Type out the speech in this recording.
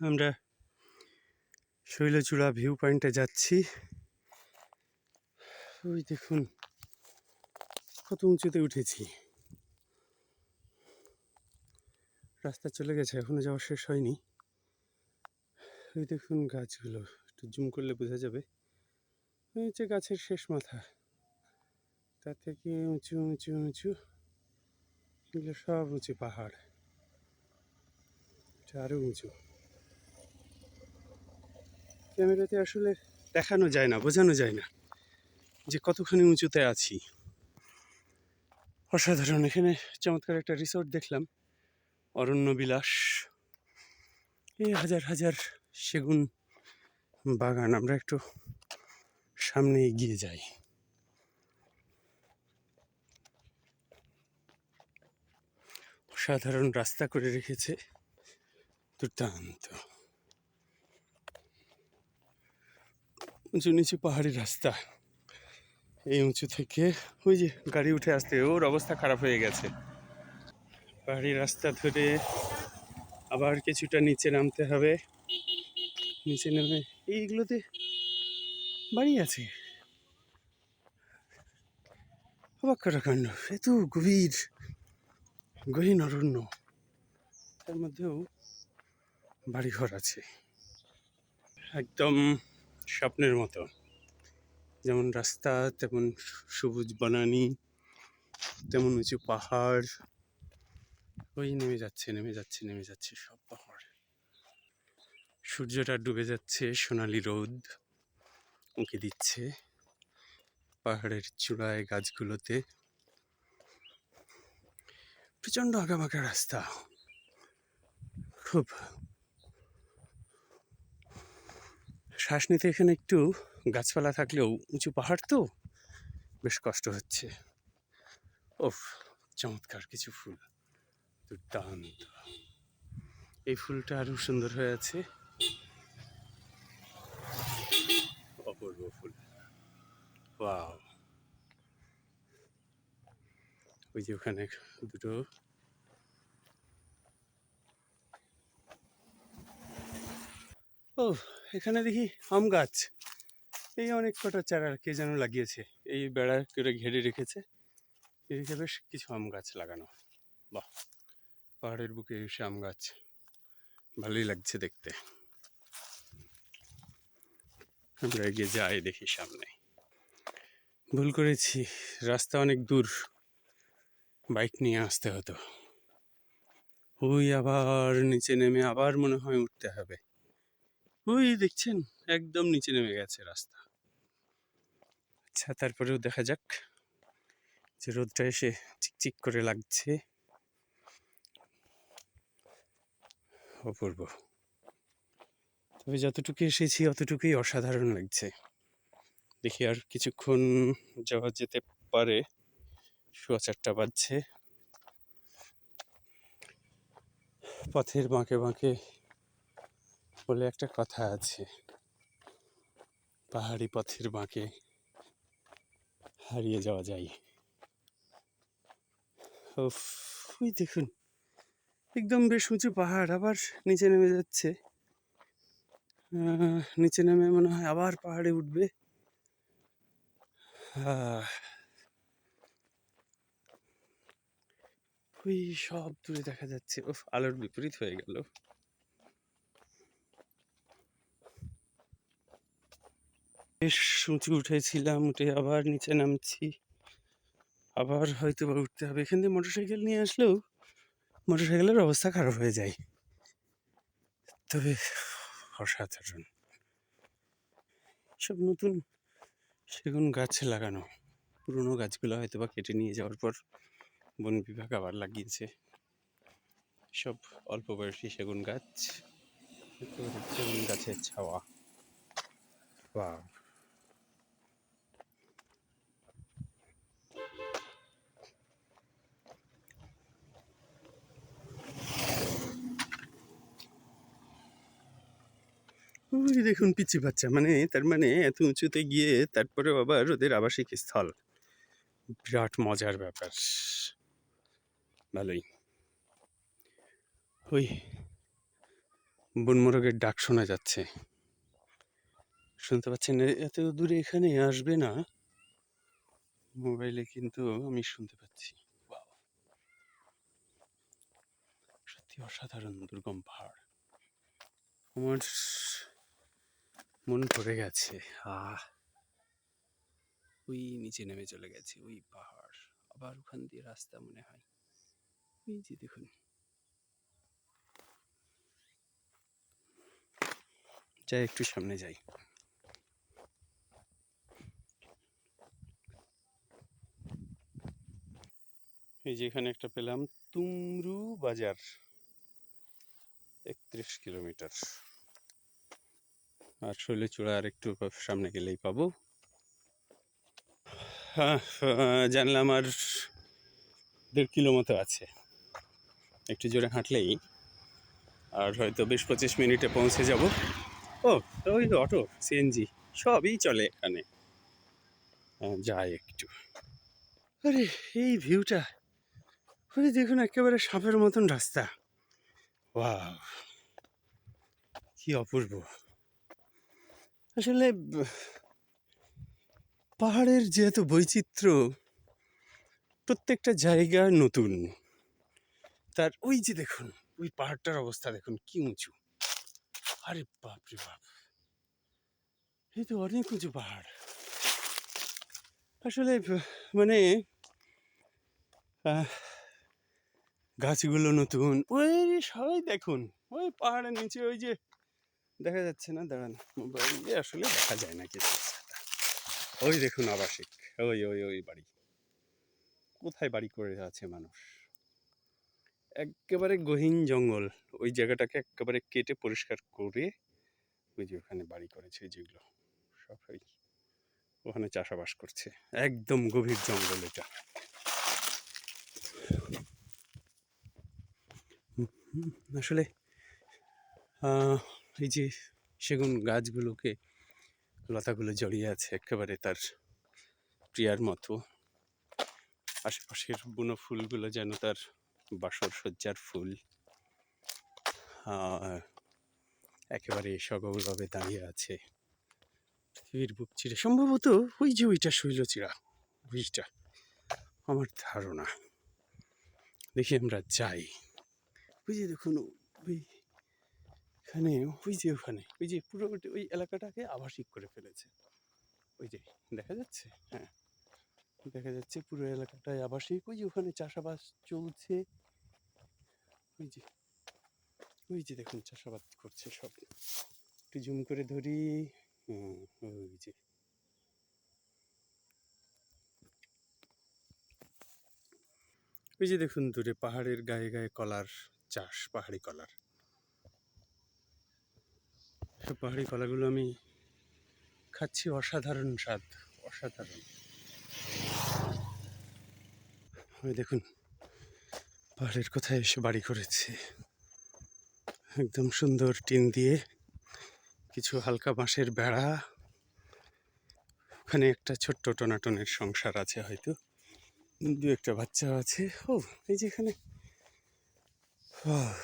আমরা শৈলচূড়া ভিউ পয়েন্টে যাচ্ছি। ওই দেখুন, কত উঁচুতে উঠেছি। রাস্তা চলে গেছে, এখনও যাওয়া শেষ হয়নি। ওই দেখুন গাছগুলো, একটু জুম করলে বোঝা যাবে। ওই হচ্ছে গাছের শেষ মাথা। তার থেকে উঁচু উঁচু উঁচু। এগুলো সব উঁচু পাহাড়। আরও উঁচু। ক্যামেরাতে আসলে দেখানো যায় না, বোঝানো যায় না যে কতখানি উঁচুতে আছি। অসাধারণ, এখানে চমৎকার একটা রিসোর্ট দেখলাম, অরণ্য বিলাস। এই হাজার হাজার সেগুন বাগান, আমরা একটু সামনে এগিয়ে যাই। অসাধারণ রাস্তা করে রেখেছে দুর্দান্ত। উঁচু নিচু পাহাড়ি রাস্তা। এই উঁচু থেকে ওই যে গাড়ি উঠে আসতে, ওর অবস্থা খারাপ হয়ে গেছে। পাহাড়ি রাস্তা ধরে আবার কিছুটা নিচে নামতে হবে। নিচে নেমে এইগুলোতে বাড়ি আছে। অবাক করা কাণ্ড, এত গভীর, গহীন অরণ্য। তার মধ্যেও বাড়িঘর আছে। একদম স্বপ্নের মতো। যেমন রাস্তা, তেমন সবুজ বনানি, তেমন উঁচু পাহাড়। ওই নেমে যাচ্ছে নেমে যাচ্ছে নেমে যাচ্ছে সব পাহাড়। সূর্যটা ডুবে যাচ্ছে, সোনালি রোদ উঁকি দিচ্ছে পাহাড়ের চূড়ায় গাছগুলোতে। প্রচণ্ড আঁকাবাঁকা রাস্তা। খুব শ্বাস নিতে এখানে একটু গাছপালা থাকলেও উঁচু পাহাড় তো? বেশ কষ্ট হচ্ছে। ওফ, চমৎকার কিছু ফুল। দুর্দান্ত। এই ফুলটা আরও সুন্দর হয়ে আছে। অপূর্ব ফুল। ওয়াও। ওই যে ওখানে দুটো ও এখানে দেখি আম গাছ। এই অনেক কটা চারা কে যেন লাগিয়েছে। এই বেড়া করে ঘেরে রেখেছে। এদিকে বেশ কিছু আম গাছ লাগানো। বাহ, পাহাড়ের বুকে এসে আম গাছ। ভালোই লাগছে দেখতে। আমরা এগিয়ে যাই দেখি সামনে। ভুল করেছি, রাস্তা অনেক দূর। বাইক নিয়ে আসতে হতো। ওই আবার নিচে নেমে আবার মনে হয় উঠতে হবে। ওই দেখছেন, একদম নিচে নেমে গেছে রাস্তা। আচ্ছা তারপরেও দেখা যাক। যে রোদটা এসে চিকচিক করে লাগছে। অপূর্ব। তবে যতটুকু এসেছি, অতটুকুই অসাধারণ লাগছে। দেখি আর কিছুক্ষণ যাওয়া যেতে পারে। সোয়া চারটা বাজছে। পথের বাঁকে বাঁকে বলে একটা কথা আছে। পাহাড়ি পথের বাঁকে হারিয়ে যাওয়া যায়। ওই দেখুন, একদম বেশ উঁচু পাহাড়, আবার নিচে নেমে যাচ্ছে। নিচে নেমে মনে হয় আবার পাহাড়ে উঠবে। ওই সব দূরে দেখা যাচ্ছে। উফ, আলোর বিপরীত হয়ে গেল। বেশ উঁচু উঠেছিলাম, উঠে আবার নিচে নামছি। আবার হয়তো বা উঠতে হবে। এখান থেকে মোটরসাইকেল নিয়ে আসলেও মোটরসাইকেলের অবস্থা খারাপ হয়ে যায়। তবে অসাধারণ। সব নতুন সেগুন গাছ লাগানো। পুরনো গাছগুলো হয়তো বা কেটে নিয়ে যাওয়ার পর বন বিভাগ আবার লাগিয়েছে। সব অল্প বয়সী সেগুন গাছ। সেগুন গাছের ছাওয়া। Wow. ওই দেখুন পিচ্ছি বাচ্চা মানে তার মানে এত উঁচুতে গিয়ে তারপরে আবার ওদের আবাসিক স্থল। বিরাট মজার ব্যাপার। ভালোই। ওই বনমোরগের ডাক শোনা যাচ্ছে। শুনতে পাচ্ছেন, এত দূরে এখানে আসবে না। মোবাইলে কিন্তু আমি শুনতে পাচ্ছি! সত্যি অসাধারণ দুর্গম পাহাড়। আমার মন ভরে গেছে। আহ! ওই নিচে নেমে চলে গেছে, ওই পাহাড়। আবার ওখান দিয়ে রাস্তা মনে হয়। ওই যে দেখুন। যাই, একটু সামনে যাই। এই যে এখানে একটা পেলাম তুমরু বাজার। একত্রিশ কিলোমিটার। আর শৈলচূড়া আর একটু সামনে গেলেই পাবো। জানলাম আর দেড় কিলো মতো আছে। একটু জোরে হাঁটলেই আর হয়তো বিশ পঁচিশ মিনিটে পৌঁছে যাব। ও, ওই অটো সিএনজি সবই চলে এখানে। যাই একটু। আরে, এই ভিউটা ওই দেখুন, একেবারে সাপের মতন রাস্তা। ওয়াও, কি অপূর্ব। আসলে, পাহাড়ের যেহেতু বৈচিত্র্য, প্রত্যেকটা জায়গা নতুন। তার ওই যে দেখুন, ওই পাহাড়টার অবস্থা দেখুন, কি উঁচু। আরে বাপ রে বাপ! এই তো অনেক উঁচু পাহাড়। আসলে মানে গাছগুলো নতুন, ওই সবাই দেখুন, ওই পাহাড়ের নিচে, ওই যে দেখা যাচ্ছে না, দাঁড়ান। মোবাইলে আসলে দেখা যায় না কিছু। ওই দেখুন আবাসিক, ওই ওই ওই বাড়ি। কোথায় বাড়ি করে আছে মানুষ? একেবারে গহীন জঙ্গল। ওই জায়গাটাকে একেবারে কেটে পরিষ্কার করে ওই যে ওখানে বাড়ি করেছে যেগুলো সব ওই ওখানে চাষাবাস করছে। একদম গভীর জঙ্গল এটা। আসলে এই যে সেগুন গাছগুলোকে, লতাগুলো জড়িয়ে আছে একেবারে তার প্রিয়ার মতো। আশেপাশের বুনো ফুলগুলো যেন তার বাসর সজ্জার ফুল। একেবারে সগৌরবে দাঁড়িয়ে আছে পৃথিবীর বুক সম্ভবত ওই যে ওইটা শৈলচিরা, ওইটা। আমার ধারণা। দেখি আমরা যাই। ওই যে দেখুন, ওই এখানে, ওই যে ওখানে, ওই যে পুরো ওই এলাকাটাকে আবাসিক করে ফেলেছে। ওই যে, দেখা যাচ্ছে? হ্যাঁ। দেখা যাচ্ছে পুরো এলাকাটায় আবাসিক। ওই যে ওখানে চাষাবাস চলছে। ওই যে ওই যে দেখুন চাষাবাদ করছে সব। একটু জুম করে ধরি। ওই যে। ওই যে দেখুন দূরে পাহাড়ের গায়ে গায়ে কলার চাষ, পাহাড়ি কলার। সব পাহাড়ি কলাগুলো আমি খাচ্ছি অসাধারণ স্বাদ অসাধারণ। ওই দেখুন পাহাড়ের কোথায় এসে বাড়ি করেছে। একদম সুন্দর টিন দিয়ে কিছু হালকা বাঁশের বেড়া। ওখানে একটা ছোট্ট টনাটনের সংসার আছে হয়তো। দু একটা বাচ্চা আছে। ও এই যে এখানে। আহ,